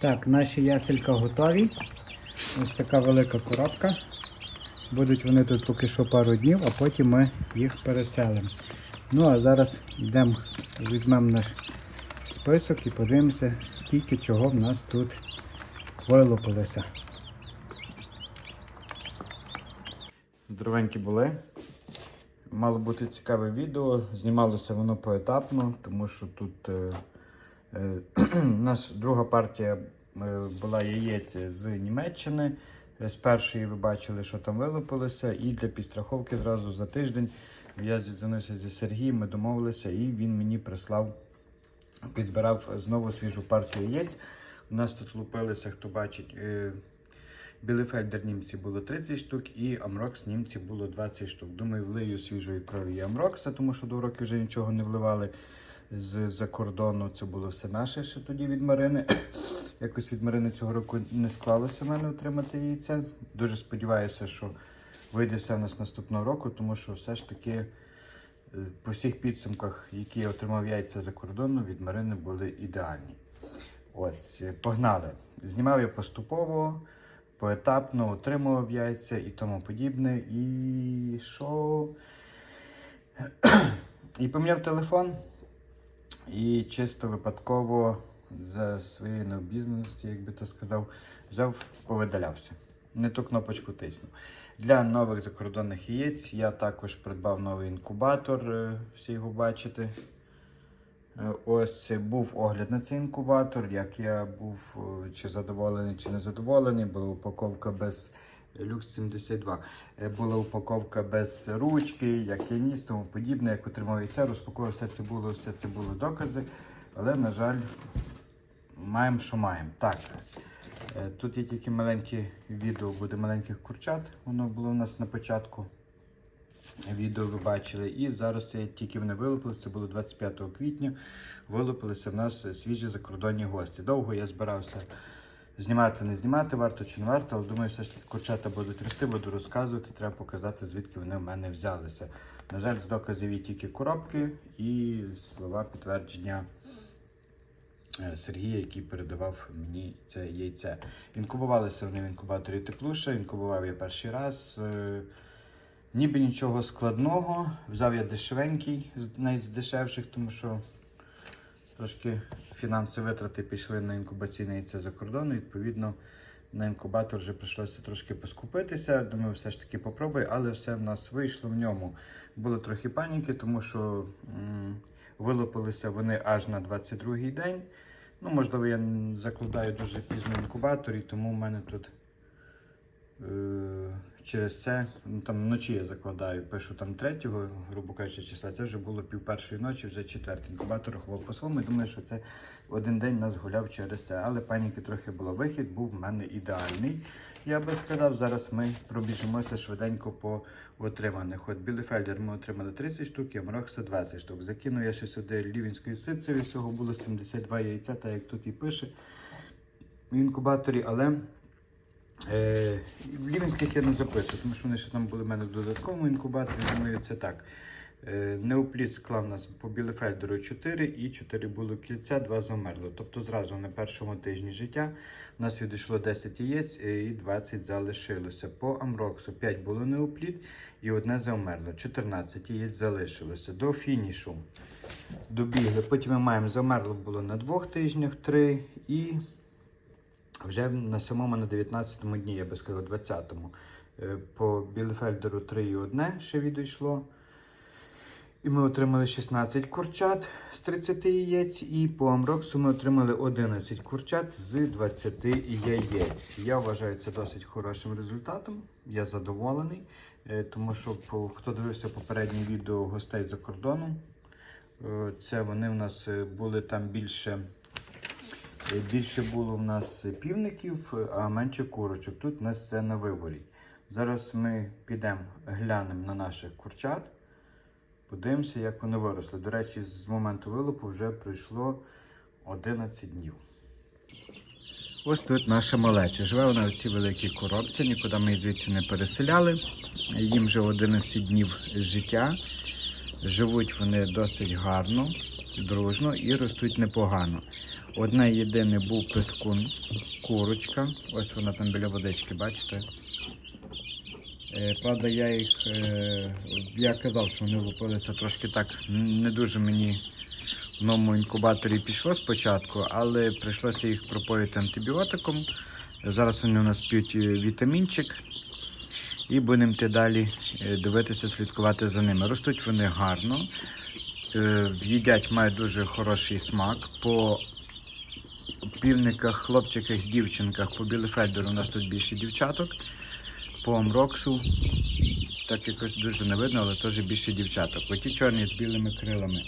Так, наші яселька готові. Ось така велика коробка. Будуть вони тут поки що пару днів, а потім ми їх переселимо. Ну а зараз йдемо, візьмемо наш список і подивимося, скільки чого в нас тут вилупилося. Здоровенькі були. Мало бути цікаве відео. Знімалося воно поетапно, тому що тут е, наша друга партія е, була яєць з Німеччини. З першої ви бачили, що там вилупилося, і для підстраховки зразу за тиждень я зізвонився зі Сергієм, ми домовилися, і він мені прислав, підзбирав знову свіжу партію яєць. У нас тут лупилися, хто бачить, е, Білефельдер німці було 30 штук і Амрокс німці було 20 штук. Думаю, влию свіжої крові Амрокса, тому що до роки вже нічого не вливали з-за кордону. Це було все наше ще тоді від Марини. Якось від Марини цього року не склалося в мене отримати яйця. Дуже сподіваюся, що вийде все в нас наступного року, тому що все ж таки е, по всіх підсумках, які я отримав яйця за кордону, від Марини були ідеальні. Ось, е, погнали. Знімав я поступово, поетапно, отримував яйця і тому подібне. І що? І поміняв телефон. І чисто випадково за своєю необізнаності, як би то сказав, взяв, повидалявся. Не ту кнопочку тиснув. Для нових закордонних яєць я також придбав новий інкубатор, е, всі його бачите. Е, Ось був огляд на цей інкубатор, як я був е, чи задоволений, чи не задоволений. Була упаковка без Lux 72. Е, Була упаковка без ручки, як я ніс, тому подібне, як отримав яйця, розпаковував все це було, все це були докази. Але, на жаль, маємо, що маємо. Так. е, Тут є тільки маленьке відео, буде маленьких курчат. Воно було у нас на початку відео ви бачили. І зараз це тільки вони вилупилися, це було 25 квітня. Вилупилися в нас свіжі закордонні гості. Довго я збирався знімати, не знімати, варто чи не варто, але думаю, все ж таки курчата будуть рости, буду розказувати, треба показати, звідки вони в мене взялися. На жаль, з доказів є тільки коробки і слова підтвердження. е, Сергія, який передавав мені це яйце. Інкубувалися вони в інкубаторі теплуша, інкубував я перший раз. Е, Ніби нічого складного. Взяв я дешевенький, навіть з дешевших, тому що трошки фінанси витрати пішли на інкубаційне яйце за кордону. Відповідно, на інкубатор вже прийшлося трошки поскупитися. Думаю, все ж таки попробую, але все в нас вийшло в ньому. Було трохи паніки, тому що м, вилупилися вони аж на 22-й день. Ну, можливо, я закладаю дуже пізно інкубатор, і тому в мене тут через це ну, там вночі я закладаю, пишу там третього, грубо кажучи, числа. Це вже було пів першої ночі, вже четвертий. Інкубатор рахував по своєму. Думаю, що це один день нас гуляв через це. Але паніки трохи було. Вихід був в мене ідеальний. Я би сказав, зараз ми пробіжимося швиденько по отриманих. От Білефельдер ми отримали 30 штук, і Амрокса 20 штук. Закинув я ще сюди лівінської ситцеві, всього було 72 яйця, так як тут і пише в інкубаторі, але. Е, в Лівінських я не записую, тому що вони ще там були в мене в додатковому інкубаторі. Думаю, це так. Е, Неопліт склав у нас по Білефельдеру 4 і 4 було кільця, 2 замерло. Тобто зразу на першому тижні життя у нас відійшло 10 яєць е, і 20 залишилося. По Амроксу 5 було неопліт і одне завмерло. 14 яєць залишилося. До фінішу добігли. Потім ми маємо замерло було на двох тижнях 3 і вже на самому на 19-му дні, я би сказав, 20-му. Е, По Білефельдеру 3 і 1 ще відійшло. І ми отримали 16 курчат з 30 яєць. І по Амроксу ми отримали 11 курчат з 20 яєць. Я вважаю це досить хорошим результатом. Я задоволений, е, тому що хто дивився попереднє відео гостей за кордоном, е, це вони в нас були там більше. Е, Більше було в нас півників, а менше курочок. Тут у нас це на виборі. Зараз ми підемо глянемо на наших курчат, подивимося, як вони виросли. До речі, з моменту вилупу вже пройшло 11 днів. Ось тут наша малеча. Живе вона в цій великій коробці, нікуди ми її звідси не переселяли. Їм вже 11 днів життя. Живуть вони досить гарно, дружно і ростуть непогано. Одне єдине був пескун, курочка. Ось вона там біля водички, бачите? Е, Правда, я їх. е, Я казав, що вони лупилися трошки так. Не дуже мені в новому інкубаторі пішло спочатку, але прийшлося їх пропоїти антибіотиком. Зараз вони у нас п'ють е, вітамінчик. І будемо йти далі дивитися, слідкувати за ними. Ростуть вони гарно, їдять мають дуже хороший смак. По півниках, хлопчиках, дівчинках, по білефельдеру у нас тут більше дівчаток. По амроксу так якось дуже не видно, але теж більше дівчаток. Оті чорні з білими крилами.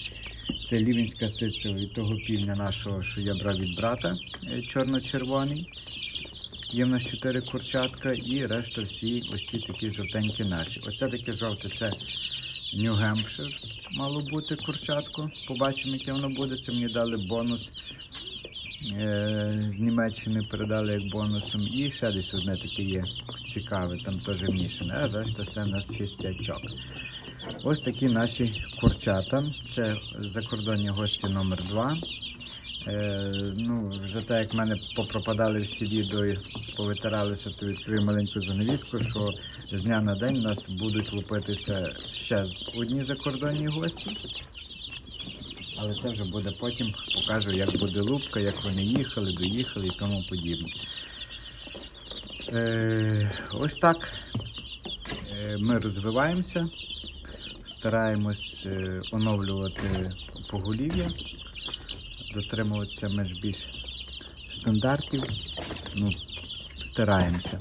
Це лівінська сиця від того півня нашого, що я брав від брата, е, чорно-червоний. Є в нас чотири курчатка і решта всі ось ті такі жовтенькі наші. Оце таке жовте, це Hampshire мало бути курчатко. Побачимо, яке воно буде. Це мені дали бонус. Е, з Німеччини передали як бонусом. І ще десь одне таке є цікаве, там теж мішане, а решта це у нас чистячок. Ось такі наші курчата. Це закордонні гості номер 2 Е, ну, вже так як в мене попропадали всі відео і повитиралися, то відкрию маленьку занавіску, що з дня на день у нас будуть лупитися ще одні закордонні гості. Але це вже буде потім, покажу, як буде лупка, як вони їхали, доїхали і тому подібне. Е, ось так е, ми розвиваємося, стараємось е, оновлювати поголів'я, дотримуватися меж більш стандартів. Ну, стараємося.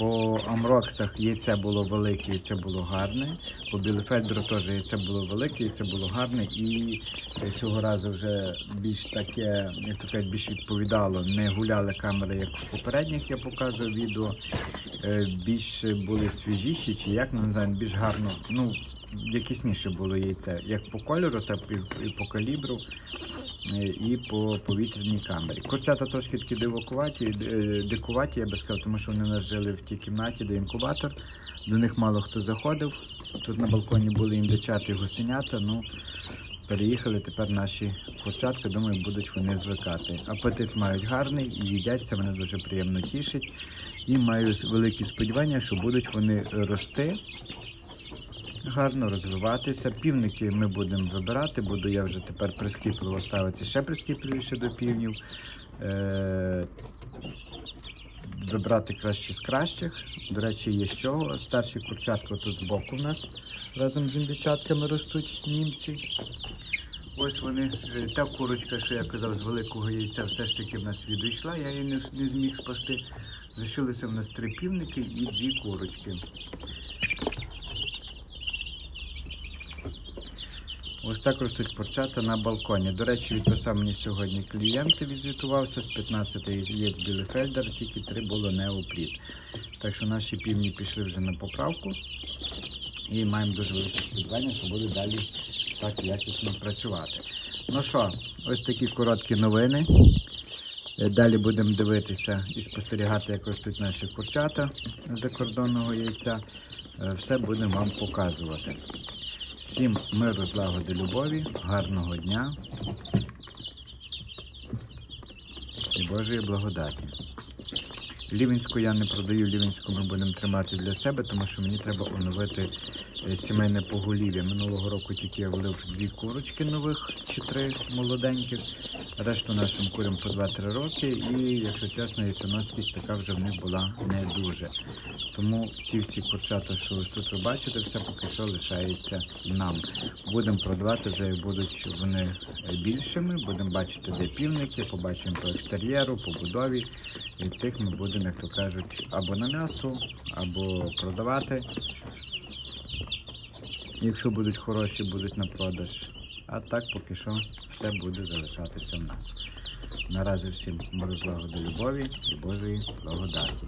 По амроксах яйце було велике, яйце було гарне. По білефельдеру теж яйце було велике, яйце було гарне. І е, цього разу вже більш таке, як то кажуть, більш відповідало. Не гуляли камери, як в попередніх я показував відео. Е, Більш були свіжіші, чи як ну, не знаю, більш гарно. Ну, якісніше було яйце, як по кольору, так і, по калібру, і по повітряній камері. Курчата трошки такі дивакуваті, е, дикуваті, я би сказав, тому що вони нас жили в тій кімнаті, де інкубатор. До них мало хто заходив. Тут на балконі були індичати і гусенята. Ну, переїхали тепер наші курчатки, думаю, будуть вони звикати. Апетит мають гарний і їдять, це мене дуже приємно тішить. І маю великі сподівання, що будуть вони рости гарно розвиватися. Півники ми будемо вибирати, буду я вже тепер прискіпливо ставити ще прискіпливіше до півнів. Е- Вибрати краще з кращих. До речі, є чого. Старші курчатка тут збоку в нас разом з індичатками ростуть німці. Ось вони, Е, та курочка, що я казав, з великого яйця все ж таки в нас відійшла, я її не, не зміг спасти. Лишилися в нас три півники і дві курочки. Ось так ростуть порчата на балконі. До речі, відписав мені сьогодні клієнт, візитувався з 15 яєць Білефельдер, тільки 3 було не неопліт. Так що наші півні пішли вже на поправку і маємо дуже велике сподівання, що буде далі так якісно працювати. Ну що, ось такі короткі новини. Е, Далі будемо дивитися і спостерігати, як ростуть наші курчата закордонного яйця. Е, Все будемо вам показувати. Всім миру, злагоди, любові, гарного дня і Божої благодаті. Лівенську я не продаю, лівенську ми будемо тримати для себе, тому що мені треба оновити е, сімейне поголів'я. Минулого року тільки я влив дві курочки нових чи три молоденьких. Решту нашим курям по 2-3 роки. І, якщо чесно, яйценоскість така вже в них була не дуже. Тому ці всі курчата, що ось тут ви бачите, все поки що лишається нам. Будемо продавати вже як будуть вони е, більшими. Будемо бачити, де півники, побачимо по екстер'єру, по будові. І тих ми будемо, як то кажуть, або на м'ясо, або продавати. Якщо будуть хороші, будуть на продаж. А так поки що все буде залишатися в нас. Наразі всім миру, злагоди, любові і Божої благодаті.